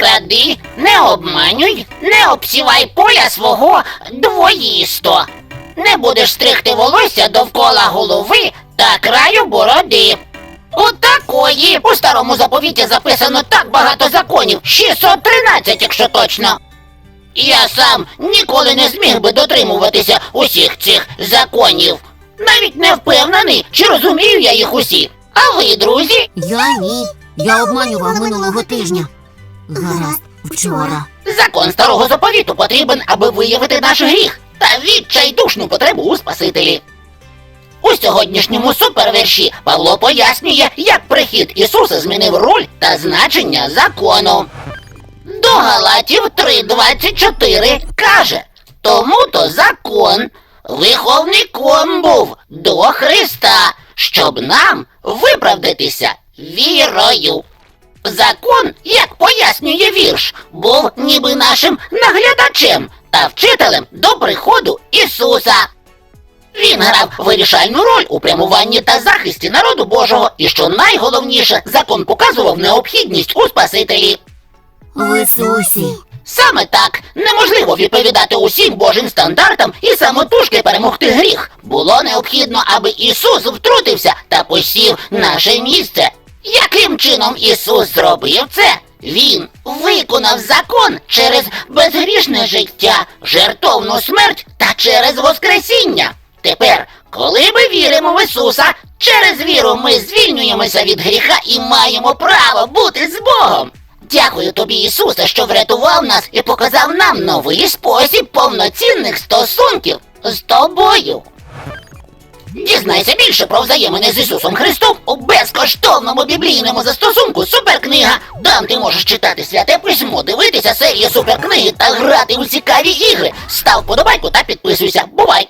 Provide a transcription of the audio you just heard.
кради, не обманюй, не обсівай поля свого двоїсто. Не будеш стригти волосся довкола голови та краю бороди. Отакої. У старому заповіті записано так багато законів. 613, якщо точно. Я сам ніколи не зміг би дотримуватися усіх цих законів. Навіть не впевнений, чи розумію я їх усі. А ви, друзі, Я ні. Я обманював минулого тижня. Гаразд, вчора. закон старого заповіту потрібен, аби виявити наш гріх та відчайдушну потребу у Спасителі. У сьогоднішньому суперверші Павло пояснює, як прихід Ісуса змінив роль та значення закону. До Галатів 3.24 каже, тому то закон виховником був до Христа, щоб нам виправдатися вірою. Закон, як пояснює вірш, був ніби нашим наглядачем та вчителем до приходу Ісуса. Він грав вирішальну роль у прямуванні та захисті народу Божого, і що найголовніше, закон показував необхідність у Спасителі. В Ісусі. Саме так неможливо відповідати усім Божим стандартам і самотужки перемогти гріх. Було необхідно, аби Ісус втрутився та посів наше місце. Яким чином Ісус зробив це? Він виконав закон через безгрішне життя, жертовну смерть та через Воскресіння. Тепер, коли ми віримо в Ісуса, через віру ми звільнюємося від гріха і маємо право бути з Богом. Дякую тобі, Ісусе, що врятував нас і показав нам новий спосіб повноцінних стосунків з тобою. Дізнайся більше про взаємини з Ісусом Христом безкоштовному біблійному застосунку Суперкнига. Там ти можеш читати святе письмо, дивитися серії суперкниги та грати у цікаві ігри. Став подобайку та підписуйся. Бувай!